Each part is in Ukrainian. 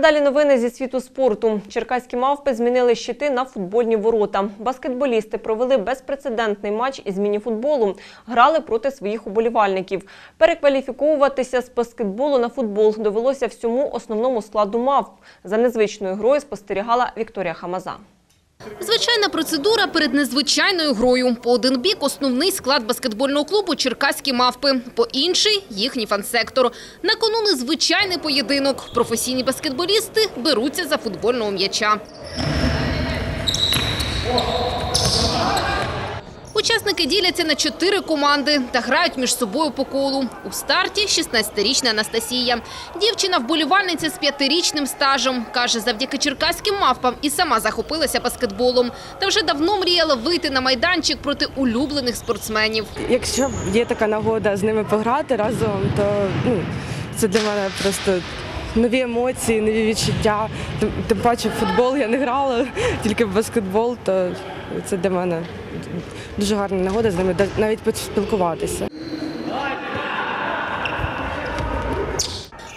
далі новини зі світу спорту. Черкаські мавпи змінили щити на футбольні ворота. Баскетболісти провели безпрецедентний матч із мініфутболу. Грали проти своїх уболівальників. Перекваліфіковуватися з баскетболу на футбол довелося всьому основному складу мавп. За незвичною грою спостерігала Вікторія Хамаза. Звичайна процедура перед незвичайною грою. По один бік – основний склад баскетбольного клубу «Черкаські мавпи», по інший – їхній фан-сектор. На кону незвичайний поєдинок. Професійні баскетболісти беруться за футбольного м'яча. Учасники діляться на чотири команди та грають між собою по колу. У старті 16-річна Анастасія. Дівчина-вболівальниця з п'ятирічним стажем. Каже, завдяки черкаським мавпам і сама захопилася баскетболом. Та вже давно мріяла вийти на майданчик проти улюблених спортсменів. Якщо є така нагода з ними пограти разом, то ну, це для мене просто нові емоції, нові відчуття. Тим, тим паче в футбол я не грала, тільки в баскетбол, то це для мене дуже гарна нагода з ними навіть поспілкуватися.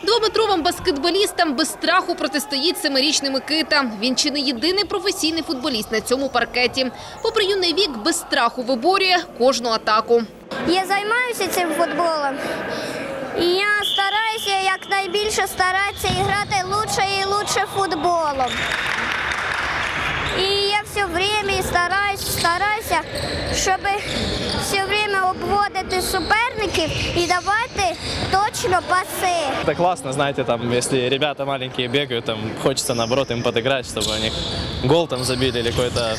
Двометровим баскетболістам без страху протистоїть семирічний Микита. Він чи не єдиний професійний футболіст на цьому паркеті. Попри юний вік, без страху виборює кожну атаку. Я займаюся цим футболом. І я якнайбільше старатися і грати лучше і лучше футболом. І я все время і стараюсь, стараюся, щоб все время обводити суперників і давати точно паси. Это классно, знаете, там, если ребята маленькие бегают, там, хочется, наоборот, им подыграть, чтобы у них гол там забили или какое-то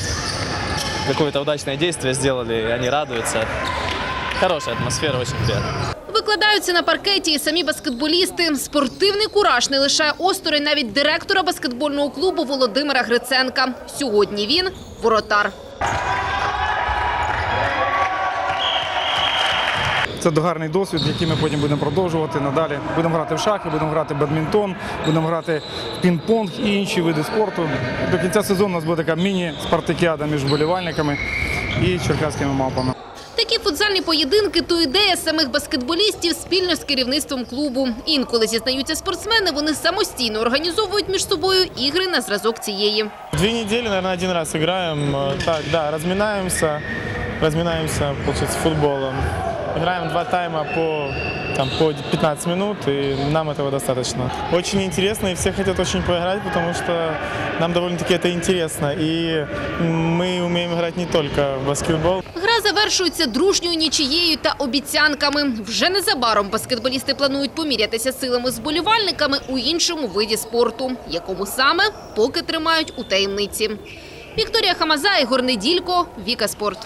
какое-то удачное действие сделали, и они радуются. Хорошая атмосфера, очень приятно. Викладаються на паркеті і самі баскетболісти. Спортивний кураж не лишає осторонь навіть директора баскетбольного клубу Володимира Гриценка. Сьогодні він – воротар. Це гарний досвід, який ми потім будемо продовжувати надалі. Будемо грати в шахи, будемо грати в бадмінтон, будемо грати в пінг-понг і інші види спорту. До кінця сезону у нас буде така міні-спартакіада між вболівальниками і черкаськими мавпами. Такі футзальні поєдинки – то ідея самих баскетболістів спільно з керівництвом клубу. Інколи, зізнаються спортсмени, вони самостійно організовують між собою ігри на зразок цієї. Две недели, наверное, один раз играем. Э, Так, да, разминаемся, разминаемся, получается, футболом. Играем два тайма по, там, по 15 минут, и нам этого достаточно. Очень интересно, и все хотят очень поиграть, потому что нам довольно-таки это интересно. И мы умеем играть не только в баскетбол, Гра завершується дружньою нічією та обіцянками. Вже незабаром баскетболісти планують помірятися силами з болівальниками у іншому виді спорту, якому саме поки тримають у таємниці. Вікторія Хамаза, Ігор Неділько, Віка Спорт.